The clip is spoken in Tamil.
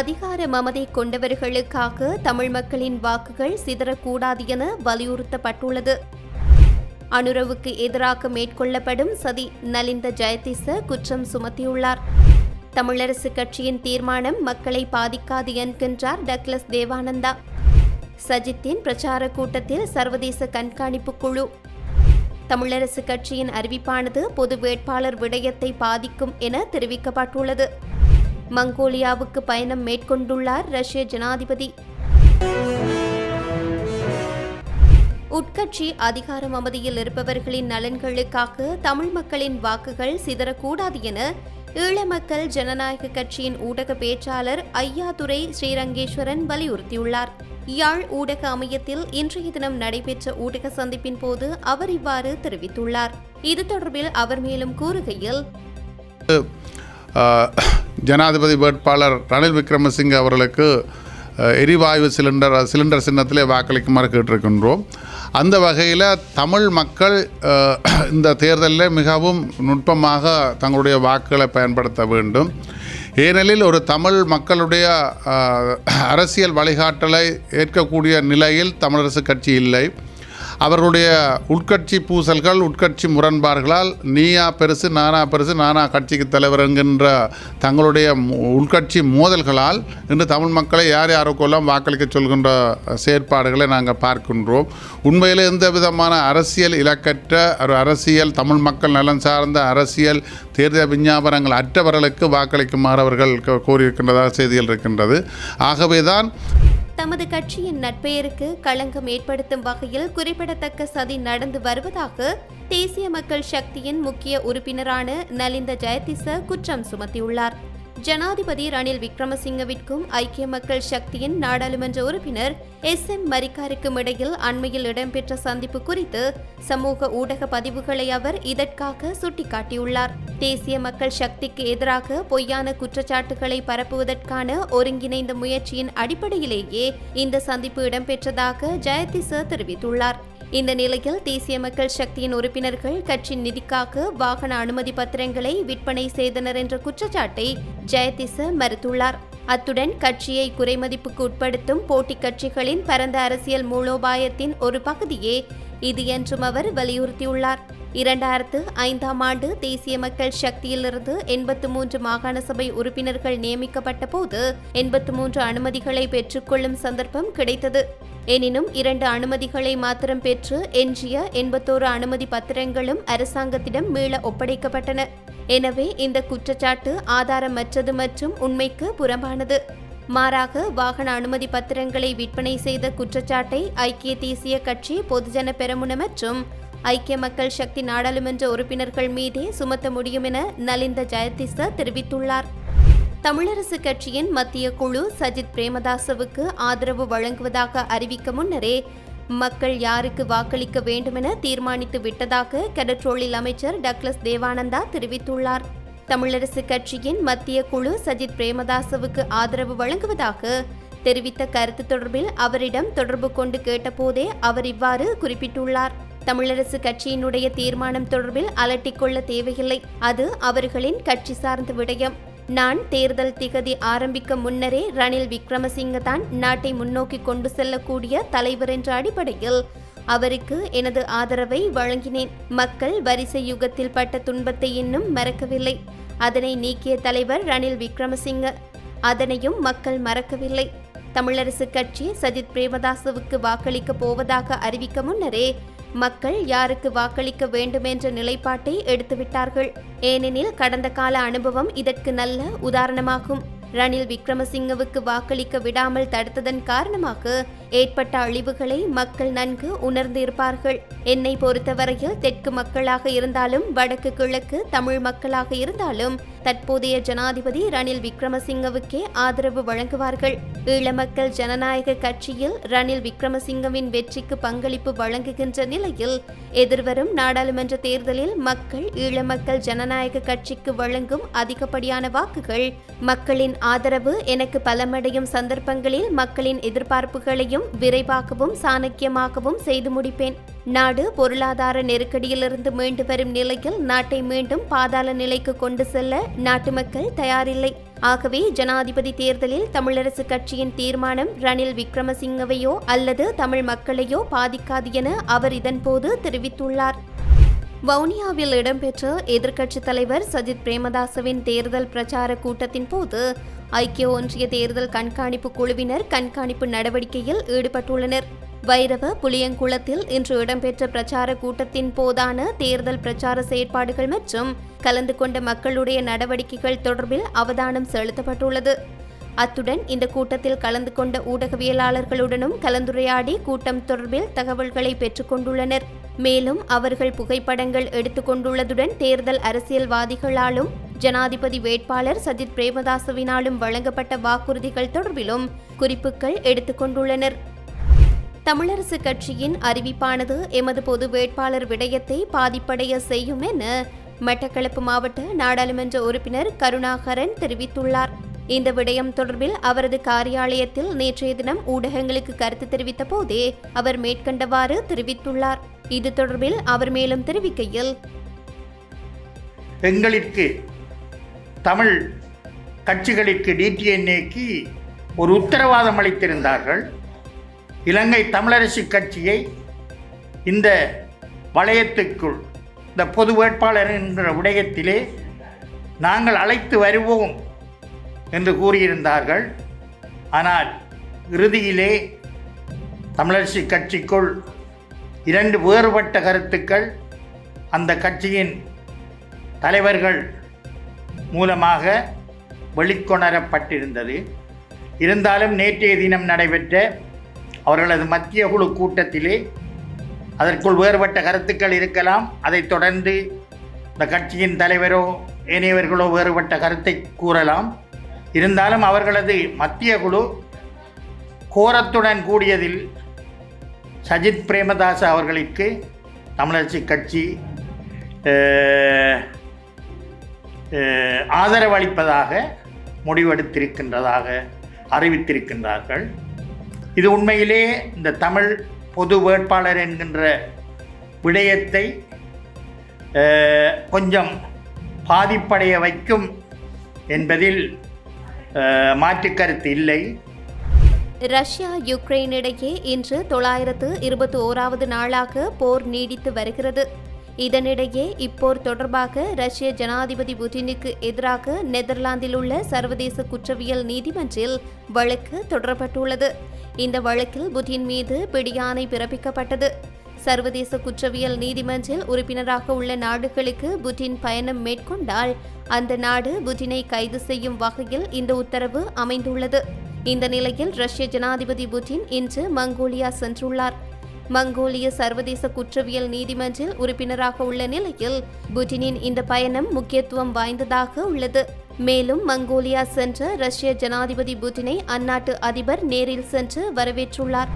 அதிகார மமதை கொண்டவர்களுக்காக தமிழ் மக்களின் வாக்குகள் சிதறக்கூடாது என வலியுறுத்தப்பட்டுள்ளது. அனுரவுக்கு எதிராக மேற்கொள்ளப்படும் சதி நலிந்த ஜெயதிச குற்றம் சுமத்தியுள்ளார். தமிழரசு கட்சியின் தீர்மானம் மக்களை பாதிக்காது என்கின்றார் டக்ளஸ் தேவானந்தா. சஜித்தின் பிரச்சார கூட்டத்தில் சர்வதேச கண்காணிப்பு குழு. தமிழரசு கட்சியின் அறிவிப்பானது பொது வேட்பாளர் விடயத்தை பாதிக்கும் என தெரிவிக்கப்பட்டுள்ளது. மங்கோலியாவுக்கு பயணம் மேற்கொண்டுள்ளார் ரஷ்ய ஜனாதிபதி. உட்கட்சி அதிகாரம் அமைதியில் இருப்பவர்களின் நலன்களுக்காக தமிழ் மக்களின் வாக்குகள் சிதறக்கூடாது என ஈழ மக்கள் ஜனநாயக கட்சியின் ஊடக பேச்சாளர் ஐயாதுரை ஸ்ரீரங்கேஸ்வரன் வலியுறுத்தியுள்ளார். யாழ் ஊடக அமையத்தில் இன்றைய தினம் நடைபெற்ற ஊடக சந்திப்பின் போது அவர் இவ்வாறு தெரிவித்துள்ளார். இது தொடர்பில் அவர் மேலும் கூறுகையில் ஜனாதிபதி வேட்பாளர் ரணில் விக்ரமசிங்க அவர்களுக்கு எரிவாயு சிலிண்டர் சிலிண்டர் சின்னத்திலே வாக்களிக்குமாறு கேட்டிருக்கின்றோம். அந்த வகையில் தமிழ் மக்கள் இந்த தேர்தலில் மிகவும் நுட்பமாக தங்களுடைய வாக்குகளை பயன்படுத்த வேண்டும். ஏனெனில் ஒரு தமிழ் மக்களுடைய அரசியல் வழிகாட்டலை ஏற்கக்கூடிய நிலையில் தமிழரசு கட்சி இல்லை. அவர்களுடைய உட்கட்சி பூசல்கள் உட்கட்சி முரண்பாடுகளால் நீயா பெருசு நானா பெருசு நானா கட்சிக்கு தலைவர் என்கின்ற தங்களுடைய மு- உட்கட்சி மோதல்களால் இன்று தமிழ் மக்களை யார் யாருக்கெல்லாம் வாக்களிக்க சொல்கின்ற செயற்பாடுகளை நாங்கள் பார்க்கின்றோம். உண்மையில் எந்த விதமான அரசியல் இலக்கற்ற ஒரு அரசியல் தமிழ் மக்கள் நலன் சார்ந்த அரசியல் தேர்தல் விஞ்ஞாபனங்கள் அற்றவர்களுக்கு வாக்களிக்குமாறு அவர்கள் கோரியிருக்கின்றதாக செய்திகள் இருக்கின்றது. ஆகவேதான் தமது கட்சியின் நட்பெயருக்கு களங்கம் ஏற்படுத்தும் வகையில் குறிப்பிடத்தக்க சதி நடந்து வருவதாக தேசிய மக்கள் சக்தியின் முக்கிய உறுப்பினரான நலிந்த ஜெயதிச குற்றம் சுமத்தியுள்ளார். ஜனாதிபதி ரணில் விக்ரமசிங்கவிற்கும் ஐக்கிய மக்கள் சக்தியின் நாடாளுமன்ற உறுப்பினர் எஸ் எம் மரிக்காருக்கும் இடையில் அண்மையில் இடம்பெற்ற சந்திப்பு குறித்து சமூக ஊடக பதிவுகளை அவர் இதற்காக சுட்டிக்காட்டியுள்ளார். தேசிய மக்கள் சக்திக்கு எதிராக பொய்யான குற்றச்சாட்டுகளை பரப்புவதற்கான ஒருங்கிணைந்த முயற்சியின் அடிப்படையிலேயே இந்த சந்திப்பு இடம்பெற்றதாக ஜெயதிச தெரிவித்துள்ளார். இந்த நிலையில் தேசிய மக்கள் சக்தியின் உறுப்பினர்கள் கட்சி நிதிக்காக வாகன அனுமதி பத்திரங்களை விற்பனை செய்தனர் என்ற குற்றச்சாட்டை ஜெயதிச மறுத்துள்ளார். அத்துடன் கட்சியை குறைமதிப்புக்கு உட்படுத்தும் போட்டி கட்சிகளின் பரந்த அரசியல் மூலோபாயத்தின் ஒரு பகுதியே இது என்றும் அவர் வலியுறுத்தியுள்ளார். இரண்டாயிரத்து ஐந்தாம் ஆண்டு தேசிய மக்கள் சக்தியிலிருந்து எண்பத்து மூன்று மாகாண சபை உறுப்பினர்கள் நியமிக்கப்பட்ட போது எண்பத்து மூன்று அனுமதிகளை பெற்றுக்கொள்ளும் சந்தர்ப்பம் கிடைத்தது. எனினும் இரண்டு அனுமதிகளை மாத்திரம் பெற்று எஞ்சிய எண்பத்தோரு அனுமதி பத்திரங்களும் அரசாங்கத்திடம் மீள ஒப்படைக்கப்பட்டன. எனவே இந்த குற்றச்சாட்டு ஆதாரமற்றது மற்றும் உண்மைக்கு புறம்பானது. மாறாக வாகன அனுமதி பத்திரங்களை விற்பனை செய்த குற்றச்சாட்டை ஐக்கிய தேசிய கட்சி பொதுஜன பெரமுன மற்றும் ஐக்கிய மக்கள் சக்தி நாடாளுமன்ற உறுப்பினர்கள் மீதே சுமத்த முடியும் என நலிந்த ஜெயதிச தெரிவித்துள்ளார். தமிழரசு கட்சியின் மத்திய குழு சஜித் பிரேமதாசவுக்கு ஆதரவு வழங்குவதாக அறிவிக்க முன்னரே மக்கள் யாருக்கு வாக்களிக்க வேண்டுமென தீர்மானித்து விட்டதாக கடற்றொழில் அமைச்சர் டக்ளஸ் தேவானந்தா தெரிவித்துள்ளார். தமிழரசு கட்சியின் மத்திய குழு சஜித் பிரேமதாசவுக்கு ஆதரவு வழங்குவதாக தெரிவித்த கருத்து தொடர்பில் அவரிடம் தொடர்பு கொண்டு கேட்டபோதே அவர் இவ்வாறு குறிப்பிட்டுள்ளார். தமிழரசு கட்சியினுடைய தீர்மானம் தொடர்பில் அலட்டிக்கொள்ள தேவையில்லை. அது அவர்களின் கட்சி சார்ந்த விடயம். நான் தேர்தல் திகதி ஆரம்பிக்க முன்னரே ரணில் விக்ரமசிங்க தான் நாட்டை முன்னோக்கி கொண்டு செல்லக்கூடிய தலைவர் என்ற அடிப்படையில் அவருக்கு எனது ஆதரவை வழங்கினேன். மக்கள் வரிசை யுகத்தில் பட்ட துன்பத்தை இன்னும் மறக்கவில்லை. அதனை நீக்கிய தலைவர் ரணில் விக்ரமசிங்க. அதனையும் மக்கள் மறக்கவில்லை. தமிழரசு கட்சி சஜித் பிரேமதாசவுக்கு வாக்களிக்க போவதாக அறிவிக்க முன்னரே மக்கள் யாருக்கு வாக்களிக்க வேண்டும் என்ற நிலைப்பாட்டை எடுத்துவிட்டார்கள். ஏனெனில் கடந்த கால அனுபவம் இதற்கு நல்ல உதாரணமாகும். ரணில் விக்ரமசிங்கவுக்கு வாக்களிக்க விடாமல் தடுத்ததன் காரணமாக ஏற்பட்ட அழிவுகளை மக்கள் நன்கு உணர்ந்திருப்பார்கள். என்னை பொறுத்தவரையில் தெற்கு மக்களாக இருந்தாலும் வடக்கு கிழக்கு தமிழ் மக்களாக இருந்தாலும் தற்போதைய ஜனாதிபதி ரணில் விக்ரமசிங்கவுக்கே ஆதரவு வழங்குவார்கள். ஈழ மக்கள் ஜனநாயக கட்சியில் ரணில் விக்ரமசிங்கவின் வெற்றிக்கு பங்களிப்பு வழங்குகின்ற நிலையில் எதிர்வரும் நாடாளுமன்ற தேர்தலில் மக்கள் ஈழ மக்கள் ஜனநாயக கட்சிக்கு வழங்கும் அதிகப்படியான வாக்குகள் மக்களின் ஆதரவு எனக்கு பலமடையும் சந்தர்ப்பங்களில் மக்களின் எதிர்பார்ப்புகளையும் விரைவாகவும் சாணக்கியமாகவும் செய்து முடிப்பேன். நாடு பொருளாதார நெருக்கடியிலிருந்து மீண்டு வரும் நிலையில் நாட்டை மீண்டும் பாதாள நிலைக்கு கொண்டு செல்ல நாட்டு மக்கள் தயாரில்லை. ஆகவே ஜனாதிபதி தேர்தலில் தமிழரசு கட்சியின் தீர்மானம் ரணில் விக்ரமசிங்கவையோ அல்லது தமிழ் மக்களையோ பாதிக்காது என அவர் இதன்போது தெரிவித்துள்ளார். வவுனியாவில் இடம்பெற்ற எதிர்க்கட்சித் தலைவர் சஜித் பிரேமதாசவின் தேர்தல் பிரச்சார கூட்டத்தின் போது ஐக்கிய ஒன்றிய தேர்தல் கண்காணிப்பு குழுவினர் கண்காணிப்பு நடவடிக்கையில் ஈடுபட்டுள்ளனர். வைரவ புளியங்குளத்தில் இன்று இடம்பெற்ற பிரச்சார கூட்டத்தின் போதான தேர்தல் பிரச்சார செயற்பாடுகள் மற்றும் கலந்து கொண்ட மக்களுடைய நடவடிக்கைகள் தொடர்பில் அவதானம் செலுத்தப்பட்டுள்ளது. அத்துடன் இந்த கூட்டத்தில் கலந்து கொண்ட ஊடகவியலாளர்களுடனும் கலந்துரையாடி கூட்டம் தொடர்பில் தகவல்களை பெற்றுக்கொண்டுள்ளனர் மேலும் அவர்கள் புகைப்படங்கள் எடுத்துக்கொண்டுள்ளதுடன் தேர்தல் அரசியல்வாதிகளாலும் ஜனாதிபதி வேட்பாளர் சஜித் பிரேமதாசவினாலும் வழங்கப்பட்ட வாக்குறுதிகள் தொடர்பிலும் குறிப்புகள் எடுத்துக்கொண்டுள்ளனர் தமிழரசு கட்சியின் அறிவிப்பானது எமது பொது வேட்பாளர் விடயத்தை பாதிப்படைய செய்யும் என மட்டக்களப்பு மாவட்ட நாடாளுமன்ற உறுப்பினர் கருணாகரன் தெரிவித்துள்ளார். இந்த விடயம் தொடர்பில் அவரது காரியாலயத்தில் நேற்றைய தினம் ஊடகங்களுக்கு கருத்து தெரிவித்த போதே அவர் மேற்கண்டவாறு தெரிவித்துள்ளார். இது தொடர்பில் அவர் மேலும் தெரிவிக்கையில் எங்களிற்கு தமிழ் கட்சிகளுக்கு டிடிஎன்ஏக்கு ஒரு உத்தரவாதம் அளித்திருந்தார்கள். இலங்கை தமிழரசு கட்சியை இந்த வளையத்துக்குள் இந்த பொது வேட்பாளர் என்ற விடயத்திலே நாங்கள் அழைத்து வருவோம் என்று கூறியிருந்தார்கள். ஆனால் இறுதியிலே தமிழரசு கட்சிக்குள் இரண்டு வேறுபட்ட கருத்துக்கள் அந்த கட்சியின் தலைவர்கள் மூலமாக வெளிக்கொணரப்பட்டிருந்தது. இருந்தாலும் நேற்றைய தினம் நடைபெற்ற அவர்களது மத்திய குழு கூட்டத்திலே அதற்குள் வேறுபட்ட கருத்துக்கள் இருக்கலாம். அதைத் தொடர்ந்து இந்த கட்சியின் தலைவரோ ஏனையவர்களோ வேறுபட்ட கருத்தை கூறலாம். இருந்தாலும் அவர்களது மத்திய குழு கோரத்துடன் கூடியதில் சஜித் பிரேமதாஸ் அவர்களுக்கு தமிழரசு கட்சி ஆதரவளிப்பதாக முடிவெடுத்திருக்கின்றதாக அறிவித்திருக்கின்றார்கள். இது உண்மையிலே இந்த தமிழ் பொது வேட்பாளர் என்கின்ற விடயத்தை கொஞ்சம் பாதிப்படைய வைக்கும் என்பதில் மாற்றுக்கருத்து கருத்து இல்லை. ரஷ்யா யுக்ரைன் இடையே இன்று தொள்ளாயிரத்து இருபத்தி ஓராவது நாளாக போர் நீடித்து வருகிறது. இதனிடையே இப்போர் தொடர்பாக ரஷ்ய ஜனாதிபதி புட்டினுக்கு எதிராக நெதர்லாந்தில் உள்ள சர்வதேச குற்றவியல் நீதிமன்றில் வழக்கு தொடரப்பட்டுள்ளது. இந்த வழக்கில் புட்டின் மீது பிடியாணை பிறப்பிக்கப்பட்டது. சர்வதேச குற்றவியல் நீதிமன்றில் உறுப்பினராக உள்ள நாடுகளுக்கு புட்டின் பயணம் மேற்கொண்டால் அந்த நாடு புட்டினை கைது செய்யும் வகையில் இந்த உத்தரவு அமைந்துள்ளது. இந்த நிலையில் ரஷ்ய ஜனாதிபதி புட்டின் இன்று மங்கோலியா சென்றுள்ளார். மங்கோலிய சர்வதேச குற்றவியல் நீதிமன்றில் உறுப்பினராக உள்ள நிலையில் புட்டினின் இந்த பயணம் முக்கியத்துவம் வாய்ந்ததாக உள்ளது. மேலும் மங்கோலியா சென்ற ரஷ்ய ஜனாதிபதி புட்டினை அந்நாட்டு அதிபர் நேரில் சென்று வரவேற்றுள்ளார்.